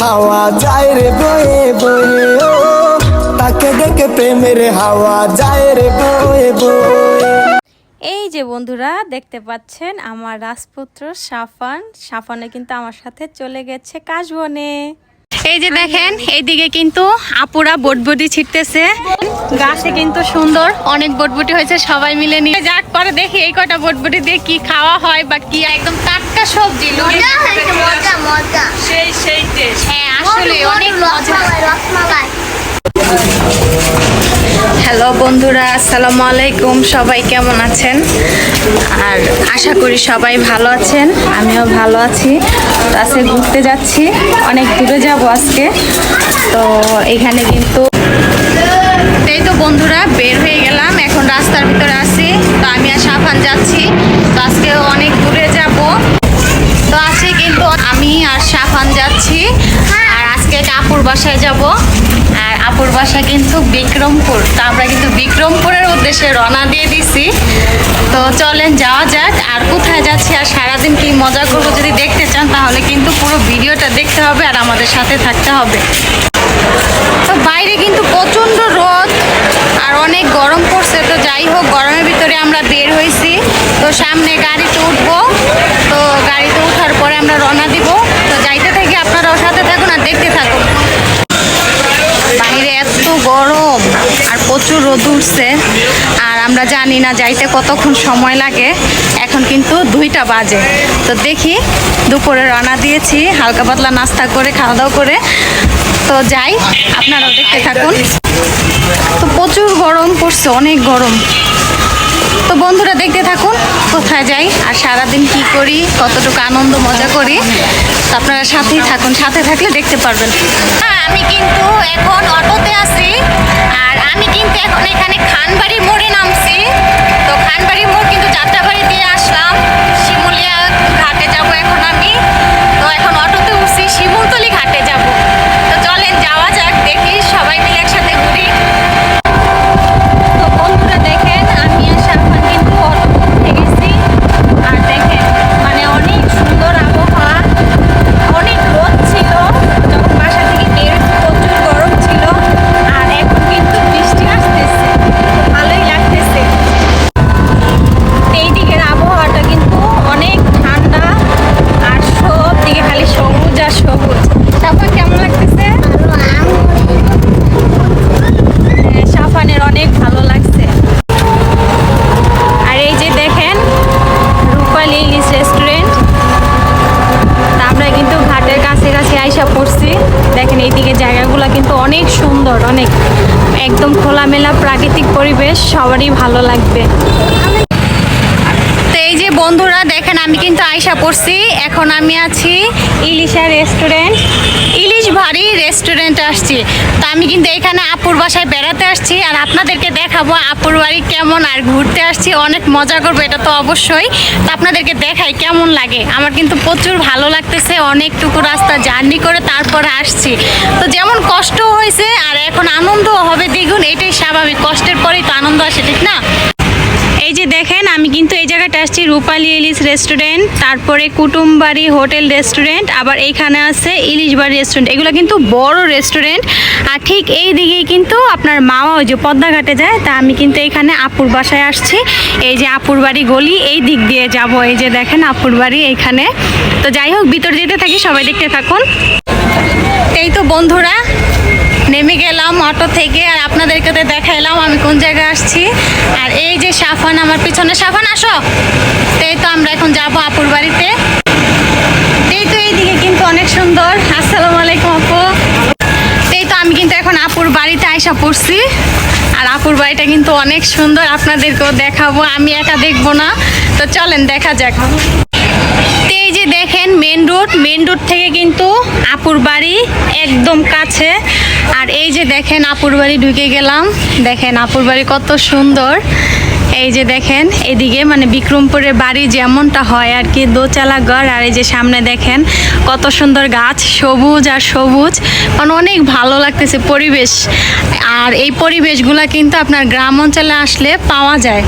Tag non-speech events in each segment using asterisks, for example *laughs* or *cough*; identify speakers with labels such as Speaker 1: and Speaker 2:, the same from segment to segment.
Speaker 1: হাওয়া যায় রে বয়ে বয়ে, ও। তাকে দেখে প্রেমের হাওয়া যায় রে বয়ে বয়ে।
Speaker 2: এই যে বন্ধুরা, দেখতে পাচ্ছেন আমার রাজপুত্র সাফান সাফানে কিন্তু আমার সাথে চলে গেছে কাশবনে। এই যে দেখেন এইদিকে কিন্তু আপুরা বটবটি ছিটতেছে। গাছে কিন্তু সুন্দর অনেক বটবটি হয়েছে সবাই মিলে নিয়ে যাক পরে দেখি এই কটা বটবটি দিয়ে কি খাওয়া হয় বা কি একদম টাটকা সবজি সেই সেই হ্যাঁ আসলে অনেক মজা। হ্যালো বন্ধুরা, আসসালামু আলাইকুম। সবাই কেমন আছেন? আর আশা করি সবাই ভালো আছেন, আমিও ভালো আছি। তো আজকে ঘুরতে যাচ্ছি, অনেক দূরে যাব আজকে। তো এখানে কিন্তু এই তো বন্ধুরা, বের হয়ে গেলাম। এখন রাস্তার ভিতরে আছি। তো আমি আর সাফান যাচ্ছি। তো আজকে বাসা কিন্তু বিক্রমপুর। তো আমরা কিন্তু বিক্রমপুরের উদ্দেশ্যে রওনা দিয়ে দিছি। তো চলেন যাওয়া যাক, আর কোথায় যাচ্ছি আর সারাদিন কি মজা করব যদি দেখতে চান, তাহলে কিন্তু পুরো ভিডিওটা দেখতে হবে আর আমাদের সাথে থাকতে হবে। তো বাইরে কিন্তু প্রচণ্ড রোদ আর অনেক গরম পড়ছে। তো যাই হোক, গরমের ভিতরে আমরা বের হয়েছি। তো সামনে গাড়িতে উঠবো। উঠছে আর আমরা জানি না যাইতে কতক্ষণ সময় লাগে। এখন কিন্তু দুইটা বাজে। তো দেখি দুপুরে রানা দিয়েছি, হালকা পাতলা নাস্তা করে খাওয়া দাওয়া করে। তো যাই, আপনারাও দেখতে থাকুন। তো প্রচুর গরম পড়ছে, অনেক গরম। তো বন্ধুরা, দেখতে থাকুন, কোথায় যাই আর সারাদিন কি করি, কতটুকু আনন্দ, মজা করি। তো আপনারা সাথেই থাকুন, সাথে থাকলে দেখতে পারবেন। হ্যাঁ আমি কিন্তু এখন অটোতে আছি, আর আমি কিন্তু এখন এখানে খানবাড়ি মোড়ে নামছি। তো খানবাড়ি মোড় কিন্তু যাত্রাবাড়ি দিয়ে আসলাম। শিমুলিয়া ঘাটে যাব এখন আমি। তো এখন অটোতে উঠছি, শিমুলতলি ঘাটে যাব। তো চলেন, যাওয়া যাক, দেখি সবাই মিলে একসাথে ঘুরি। একদম খোলামেলা প্রাকৃতিক পরিবেশ সবারই ভালো লাগবে। বন্ধুরা, দেখেন আমি কিন্তু আয়সা পড়ছি। এখন আমি আছি ইলিশা রেস্টুরেন্ট। ইলিশ ভারী রেস্টুরেন্ট আসছি। তো আমি কিন্তু এখানে আপুর বাসায় বেড়াতে আসছি আর আপনাদেরকে দেখাবো আপুর বাড়ি কেমন আর ঘুরতে আসছি। অনেক মজা করব, এটা তো অবশ্যই। তো আপনাদেরকে দেখাই কেমন লাগে। আমার কিন্তু প্রচুর ভালো লাগতেছে অনেকটুকু রাস্তা জার্নি করে তারপরে আসছি। তো যেমন কষ্ট হয়েছে আর এখন আনন্দও হবে, দ্বিগুণ। এটাই স্বাভাবিক। কষ্টের পরেই তো আনন্দ আসে, ঠিক না? এই যে দেখেন, আমি কিন্তু এই জায়গাটা আসছি, রূপালী ইলিশ রেস্টুরেন্ট তারপরে কুটুমবাড়ি হোটেল রেস্টুরেন্ট আবার এইখানে আছে ইলিশ বাড়ি রেস্টুরেন্ট এগুলো কিন্তু বড় রেস্টুরেন্ট আর ঠিক এই দিকেই কিন্তু আপনার মামা ওই যে পদ্মাঘাটে যায়, তা আমি কিন্তু এখানে আপুর বাসায় আসছি। এই যে আপুর বাড়ি গলি, এই দিক দিয়ে যাব। এই যে দেখেন আপুর বাড়ি এইখানে তো যাই হোক, ভিতরে যেতে থাকি, সবাই দেখতে থাকুন। এই তো বন্ধুরা নেমে গেলাম অটো থেকে আর আপনাদেরকে দেখাইলাম আমি কোন জায়গায় আসছি। আর এই যে সাফান আমার পিছনে, সাফান আসো। এই তো আমরা এখন যাব আপুর বাড়িতে। এই তো এইদিকে কিন্তু অনেক সুন্দর। আসসালামু আলাইকুম আপু। এই তো আমি কিন্তু এখন আপুর বাড়িতে আইসা পড়ছি। আর আপুর বাড়িটা কিন্তু অনেক সুন্দর। আপনাদেরকেও দেখাবো। আমি একা দেখব না। তো চলেন, দেখা যাক। এই যে দেখেন মেন রোড মেন রোড থেকে কিন্তু আপুর বাড়ি একদম কাছে। আর এই যে দেখেন, আপুর বাড়ি ঢুকে গেলাম। দেখেন, আপুর বাড়ি কত সুন্দর। এই যে দেখেন, এদিকে মানে বিক্রমপুরের বাড়ি যেমনটা হয় আর কি দোচালা ঘর। আর এই যে সামনে দেখেন, কত সুন্দর গাছ, সবুজ আর সবুজ। মানে অনেক ভালো লাগতেছে পরিবেশ। আর এই পরিবেশগুলা কিন্তু আপনার গ্রাম অঞ্চলে আসলে পাওয়া যায়।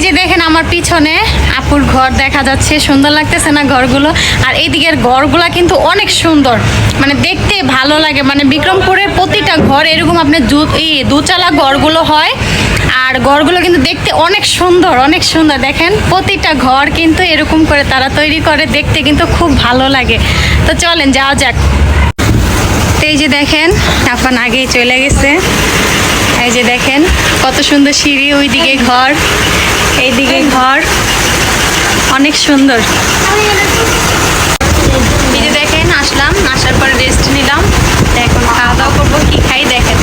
Speaker 2: এই যে দেখেন আমার পিছনে আপুর ঘর দেখা যাচ্ছে, সুন্দর লাগতেছে না ঘরগুলো? আর এইদিকের ঘরগুলো কিন্তু অনেক সুন্দর। মানে দেখতে ভালো লাগে। মানে বিক্রমপুরের প্রতিটা ঘর এরকম আপনার দু দুচালা ঘরগুলো হয়, আর ঘরগুলো কিন্তু দেখতে অনেক সুন্দর অনেক সুন্দর। দেখেন, প্রতিটা ঘর কিন্তু এরকম করে তারা তৈরি করে, দেখতে কিন্তু খুব ভালো লাগে। তো চলেন, যাওয়া যাক। এই যে দেখেন আপন আগেই চলে গেছে। এই যে দেখেন, কত সুন্দর সিঁড়ি ওইদিকে ঘর, এইদিকে ঘর। অনেক সুন্দর। এই দেখেন, আসলাম, আসার পরে রেস্ট নিলাম। এখন খাওয়া দাওয়া করব, কি খাই দেখেন।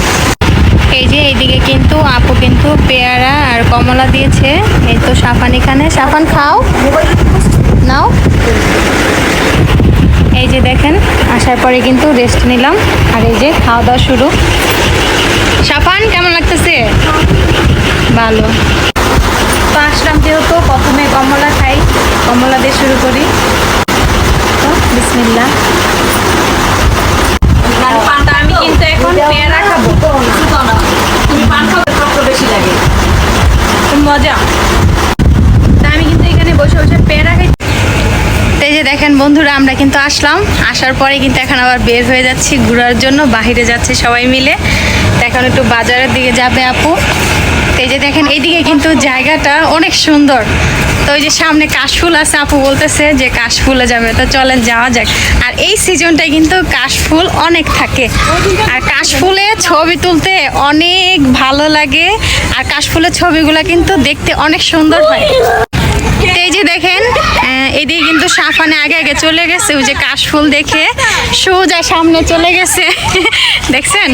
Speaker 2: এই যে এইদিকে কিন্তু আপু কিন্তু পেয়ারা আর কমলা দিয়েছে। এই তো সাফান এখানে। সাফান খাও। নাও। এই যে দেখেন, আসার পরে কিন্তু রেস্ট নিলাম। আর এই যে খাওয়া দাওয়া শুরু। সাফান কেমন লাগতেছে? ভালো। তো আসলাম যেহেতু প্রথমে কমলা খাই কমলা দিয়ে শুরু করি। তো বিসমিল্লা আমি কিন্তু এখন পেয়ারা খাব
Speaker 3: তুমি পান খাবে বেশি লাগে।
Speaker 2: মজা। তা আমি কিন্তু এখানে বসে বসে পেয়ারা খাই তো এই যে দেখেন বন্ধুরা আমরা কিন্তু আসলাম। আসার পরে কিন্তু এখন আবার বের হয়ে যাচ্ছি ঘোরার জন্য। বাইরে যাচ্ছে সবাই মিলে। এখন একটু বাজারের দিকে যাবে আপু। এই যে দেখেন, এইদিকে কিন্তু জায়গাটা অনেক সুন্দর। তো ওই যে সামনে কাশফুল আছে, আপু বলতেছে যে কাশফুলে যাবে। তো চলেন, যাওয়া যাক। আর এই সিজনটায় কিন্তু কাশফুল অনেক থাকে। আর কাশফুলে ছবি তুলতে অনেক ভালো লাগে। আর কাশফুলের ছবিগুলো কিন্তু দেখতে অনেক সুন্দর হয়। এই যে দেখেন এদিকে কিন্তু সাফানে আগে আগে চলে গেছে, ওই যে কাশফুল দেখে সোজা সামনে চলে গেছে। *laughs* দেখছেন?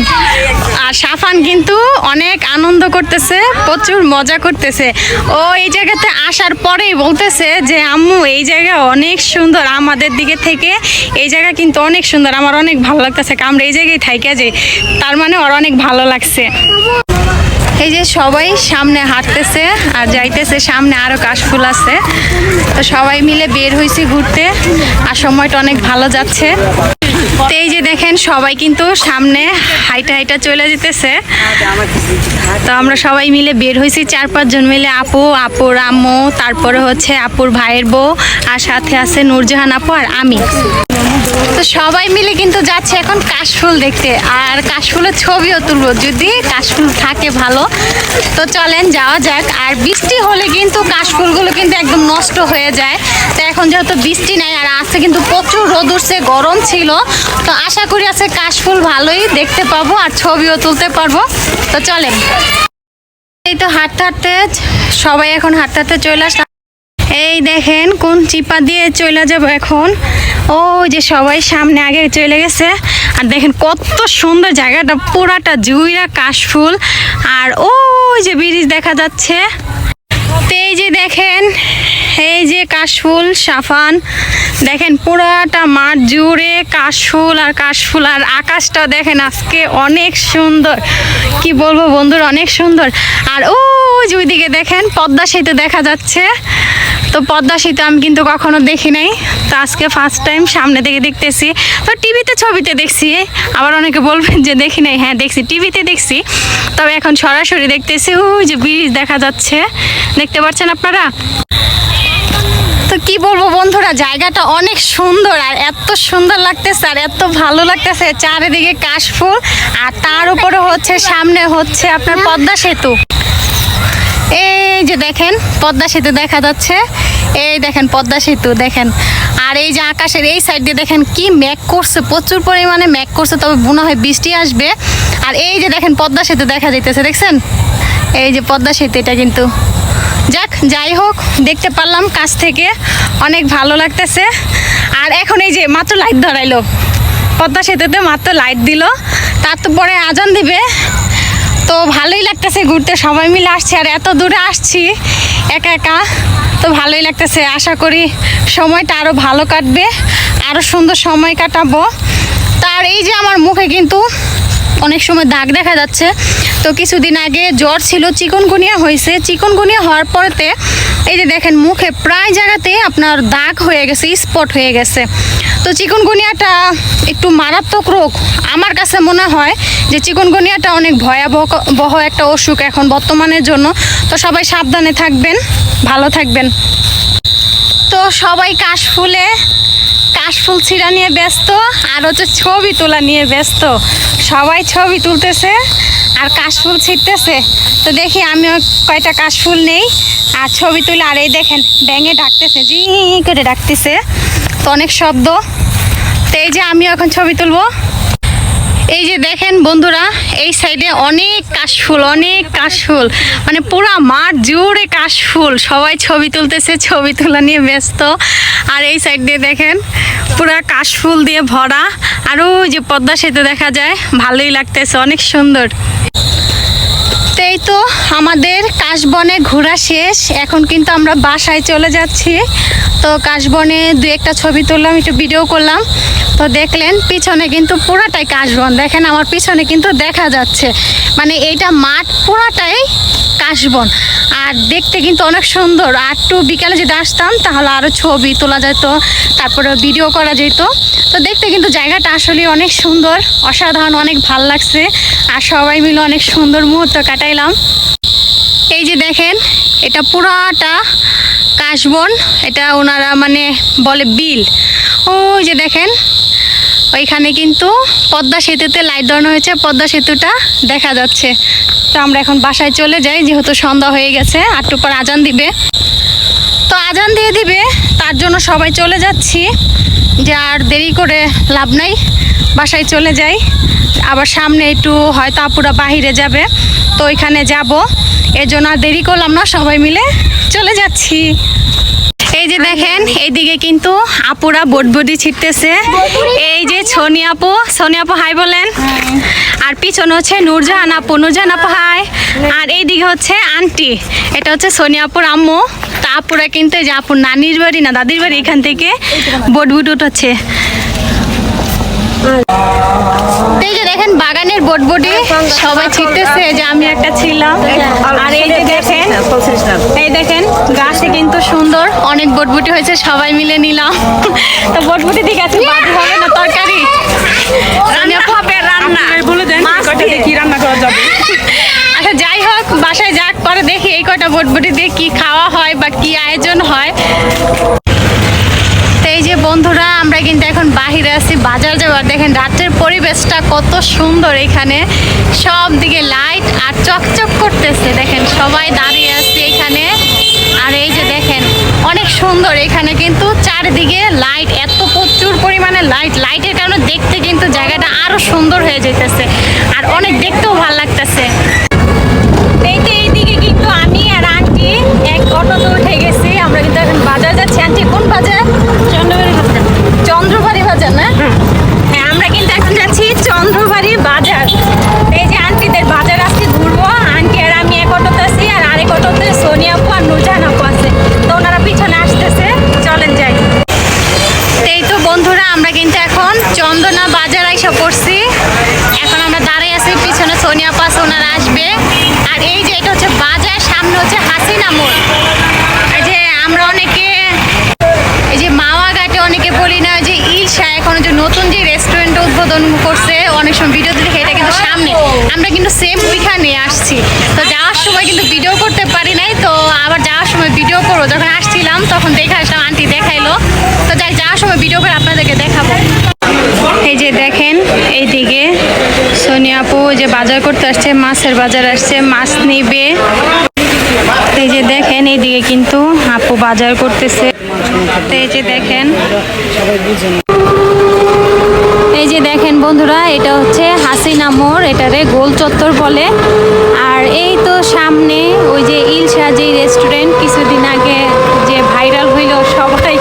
Speaker 2: আর সাফান কিন্তু অনেক আনন্দ করতেছে, প্রচুর মজা করতেছে। ও এই জায়গাতে আসার পরেই বলতেছে যে, আম্মু, এই জায়গা অনেক সুন্দর, আমাদের দিকে থেকে এই জায়গা কিন্তু অনেক সুন্দর, আমার অনেক ভালো লাগতেছে, আমরা এই জায়গায় থাইকা যাই। তার মানে ওর অনেক ভালো লাগছে। এই যে সবাই সামনে হাঁটতেছে আর যাইতেছে সামনে আরও কাশফুল আছে। তো সবাই মিলে বের হয়েছি ঘুরতে আর সময়টা অনেক ভালো যাচ্ছে। তো এই যে দেখেন, সবাই কিন্তু সামনে হাইটা হাইটা চলে যেতেছে। তো আমরা সবাই মিলে বের হয়েছি চার পাঁচজন মিলে আপু, আপুর আম্মু, তারপরে হচ্ছে আপুর ভাইয়ের বউ আর সাথে আছে নূরজাহান আপু আর আমি। তো সবাই মিলে কিন্তু যাচ্ছে এখন কাশফুল দেখতে। আর কাশফুলের ছবিও তুলবো। যদি কাশফুল থাকে ভালো, তো চলেন যাওয়া যাক। আর বৃষ্টি হলে কিন্তু কাশফুলগুলো কিন্তু একদম নষ্ট হয়ে যায়। তো এখন যেহেতু বৃষ্টি নাই, আর আজকে কিন্তু প্রচুর রোদ উঠছে, গরম ছিল, তো আশা করি আছে কাশফুল ভালোই দেখতে পাবো আর ছবিও তুলতে পারব। তো চলেন। এই তো হাঁটতে হাঁটতে, সবাই এখন হাঁটতে হাঁটতে চলে আসলাম। এই দেখেন, কোন চিপা দিয়ে চলে যাব এখন। ও যে সবাই সামনে আগে চলে গেছে। আর দেখেন কত সুন্দর জায়গাটা, পুরাটা জুইরা কাশফুল। আর ওই যে ব্রিজ দেখা যাচ্ছে। তো এই যে দেখেন, এই যে কাশফুল, সাফান। দেখেন পুরাটা মাঠ জুড়ে কাশফুল আর কাশফুল। আর আকাশটা দেখেন আজকে অনেক সুন্দর। কি বলব বন্ধুর, অনেক সুন্দর। আর ও যে ওইদিকে দেখেন, পদ্মা সেতু দেখা যাচ্ছে। তো পদ্মা সেতু আমি কিন্তু কখনো দেখি নাই। তো আজকে ফার্স্ট টাইম সামনে থেকে দেখতেছি। তো টিভিতে, ছবিতে দেখছি। আবার অনেকে বলবেন যে দেখি নাই। হ্যাঁ দেখছি। টিভিতে দেখছি। তবে এখন সরাসরি দেখতেছি। ওই যে ব্রিজ দেখা যাচ্ছে। দেখতে পাচ্ছেন আপনারা? তো কি বলব বন্ধুরা, জায়গাটা অনেক সুন্দর। আর এত সুন্দর লাগতেছে, আর এত ভালো লাগতেছে। চারিদিকে কাশফুল আর তার উপরে হচ্ছে, সামনে হচ্ছে আপনার পদ্মা সেতু। যে দেখেন, পদ্মা সেতু দেখা যাচ্ছে। এই দেখেন, পদ্মা সেতু, দেখেন। আর এই যে আকাশের এই সাইড দিয়ে দেখেন কি ম্যাক করছে, প্রচুর পরিমাণে ম্যাক করছে, তবে মনে হয় বৃষ্টি আসবে। আর এই যে দেখেন, পদ্মা সেতু দেখা যাইতেছে, দেখছেন? এই যে পদ্মা সেতু, এটা কিন্তু যাক, যাই হোক, দেখতে পারলাম কাছ থেকে, অনেক ভালো লাগতেছে। আর এখন এই যে মাত্র লাইট ধরাইলো। পদ্মা সেতুতে মাত্র লাইট দিল। তার তো পরে আজান দিবে। তো ভালোই লাগতেছে ঘুরতে, সবাই মিলে আসছি আর এত দূরে আসছি একা একা, তো ভালোই লাগতেছে। আশা করি সময়টা আরও ভালো কাটবে আরও সুন্দর সময় কাটাবো। তার এই যে আমার মুখে কিন্তু অনেক সময় দাগ দেখা যাচ্ছে। তো কিছুদিন আগে জ্বর ছিল, চিকনগুনিয়া হয়েছে। চিকনগুনিয়া হওয়ার পরেতে এই যে দেখেন, মুখে প্রায় জায়গাতে আপনার দাগ হয়ে গেছে, স্পট হয়ে গেছে। তো চিকনগুনিয়াটা একটু মারাত্মক রোগ। আমার কাছে মনে হয় যে চিকনগুনিয়াটা অনেক ভয়াবহ বহ একটা অসুখ এখন বর্তমানের জন্য। তো সবাই সাবধানে থাকবেন, ভালো থাকবেন। তো সবাই কাশফুলে, কাশফুল ছিঁড়া নিয়ে ব্যস্ত, আর হচ্ছে ছবি তোলা নিয়ে ব্যস্ত। সবাই ছবি তুলতেছে আর কাশফুল ছিঁড়তেছে। তো দেখি আমিও কয়টা কাশফুল নেই, আর ছবি তুলে, আর এই দেখেন, ব্যাঙে ডাকতেছে জি করে ডাকতেছে। তো অনেক শব্দ। তো এই যে আমি এখন ছবি তুলবো। এই যে দেখেন বন্ধুরা, এই সাইডে অনেক কাশফুল অনেক কাশফুল। মানে পুরা মাঠ জুড়ে কাশফুল। সবাই ছবি তুলতেছে, ছবি তোলা নিয়ে ব্যস্ত। আর এই সাইড দিয়ে দেখেন, পুরা কাশফুল দিয়ে ভরা। আর ওই যে পদ্মা সেতু দেখা যায়, ভালোই লাগতেছে, অনেক সুন্দর। তো আমাদের কাশবনে ঘোরা শেষ। এখন কিন্তু আমরা বাসায় চলে যাচ্ছি। তো কাশবনে দু একটা ছবি তুললাম, একটু ভিডিও করলাম। তো দেখলেন পিছনে কিন্তু পুরাটাই কাশবন। দেখেন আমার পিছনে কিন্তু দেখা যাচ্ছে। মানে এইটা মাঠ পুরাটাই কাশবন। আর দেখতে কিন্তু অনেক সুন্দর। আর একটু বিকালে যদি আসতাম, তাহলে আরও ছবি তোলা যেত, তারপরে ভিডিও করা যেত। তো দেখতে কিন্তু জায়গাটা আসলে অনেক সুন্দর, অসাধারণ, অনেক ভালো লাগছে। আর সবাই মিলে অনেক সুন্দর মুহূর্ত কাটাইলাম। এই যে দেখেন, এটা পুরাটা কাশবন, এটা ওনারা মানে বলে বিল। ওই যে দেখেন, ওইখানে কিন্তু পদ্মা সেতুতে লাইট দেওয়ানো হয়েছে, পদ্মা সেতুটা দেখা যাচ্ছে। তো আমরা এখন বাসায় চলে যাই, যেহেতু সন্ধ্যা হয়ে গেছে আটটু পর আজান দিবে। তো আজান দিয়ে দিবে, তার জন্য সবাই চলে যাচ্ছি, যে আর দেরি করে লাভ নাই। বাসায় চলে যাই। আবার সামনে একটু হয়তো আপুরা বাহিরে যাবে। তো ওইখানে যাব। এর জন্য আর দেরি করলাম না, সবাই মিলে চলে যাচ্ছি। এই যে দেখেন, এইদিকে কিন্তু আপুরা বটবডি ছিটতেছে। এই যে ছনি আপু, সোনি আপু, হাই বলেন। আর পিছনে হচ্ছে নূরজাহান আপু নূরজাহান আপু, হাই। আর এইদিকে হচ্ছে আন্টি, এটা হচ্ছে সোনি আপুর আম্মু। তা আপুরা কিন্তু এই যে আপুর নানির বাড়ি না, দাদির বাড়ি এখান থেকে বটবুট উঠছে। এই যে দেখেন বাগানের বটবডি সবাই ছিটতেছে যে আমি একটা ছিলাম। আর এই যে দেখেন এই দেখেন গাছে কিন্তু সুন্দর। অনেক বটবুটি হয়েছে সবাই মিলে নিলাম। তো বটবুটি ঠিক আছে হবে না তরকারি। রান্না বলে দেন
Speaker 3: কি রান্না করা যাবে?
Speaker 2: আচ্ছা যাই হোক বাসায় যাক পরে দেখি এই কটা বটবটি দিয়ে কি খাওয়া হয় বা কি আয়োজন হয়। তো এই যে বন্ধুরা আমরা কিন্তু এখন বাহিরে আছি, বাজার যাওয়ার দেখেন রাতের পরিবেশটা কত সুন্দর এখানে। সব দিকে লাইট আর চকচক করতেছে। দেখেন সবাই দাঁড়িয়ে আছে এখানে। আর এই যে দেখেন, অনেক সুন্দর এখানে কিন্তু চারিদিকে লাইট এত প্রচুর পরিমাণে লাইট লাইটের কারণে দেখতে কিন্তু জায়গাটা আরও সুন্দর হয়ে যেতেছে। আর অনেক দেখতেও ভালো লাগতেছে। আমরা কিন্তু এখন চন্দনা বাজার আইসা পড়ছি। এখন আমরা দাঁড়িয়ে আছি, পিছনে সোনিয়া পাস ওনারা আসবে। আর এই যে এটা হচ্ছে বাজার, সামনে হচ্ছে হাসিনা মোড়। এই যে আমরা অনেকে, এই যে মাওয়া ঘাটে অনেকে বলি না, যে ইলশা এখন যে নতুন যে রেস্টুরেন্ট উদ্বোধন করছে, অনেক সময় ভিডিও দেখে এটা কিন্তু সামনে। আমরা কিন্তু সেম ওইখানে আসছি। তো আপু যে বাজার করতে আসছে, মাছের বাজার আসছে, মাছ নিবে। এই যে দেখেন এইদিকে কিন্তু আপু বাজার করতেছে। এই যে দেখেন। এই যে দেখেন বন্ধুরা, এটা হচ্ছে হাসিনা মোড়, এটারে গোল চত্বর বলে। আর এই তো সামনে ওই যে ইলশা যে রেস্টুরেন্ট কিছুদিন আগে যে ভাইরাল হইল সবাই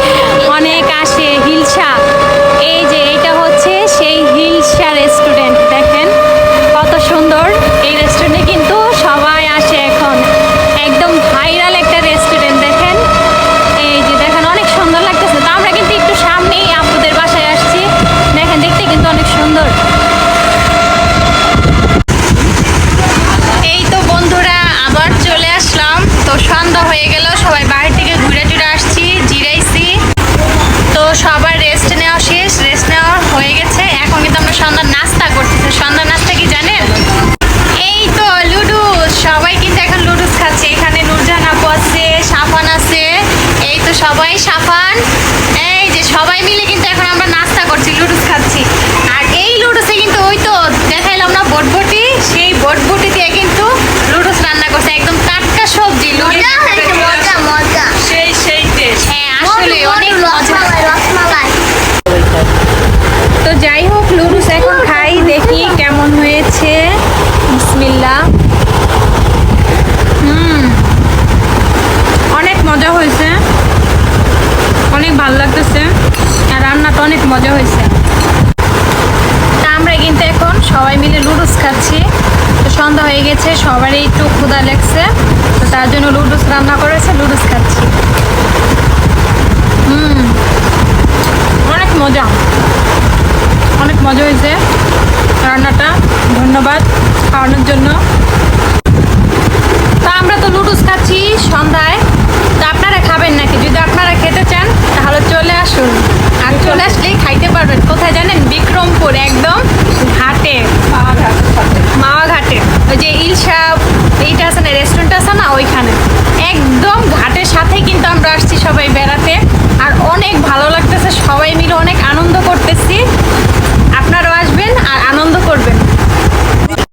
Speaker 2: ধন্যবাদ খাওয়ানোর জন্য। তা আমরা তো নুডলস খাচ্ছি সন্ধ্যায়। তা আপনারা খাবেন নাকি? যদি আপনারা খেতে চান, তাহলে চলে আসুন। আর চলে আসলেই খাইতে পারবেন। কোথায় জানেন? বিক্রমপুর, একদম
Speaker 4: ঘাটে মাওয়া
Speaker 3: ঘাটে। ওই যে
Speaker 2: ইলশা, এইটা আছে না
Speaker 4: রেস্টুরেন্ট আছে
Speaker 2: না? ওইখানে। একদম ঘাটের সাথে কিন্তু আমরা আসছি সবাই বেড়াতে। আর অনেক ভালো লাগতেছে। সবাই মিলে অনেক আনন্দ করতেছি। আপনারাও আসবেন আর আনন্দ করবেন।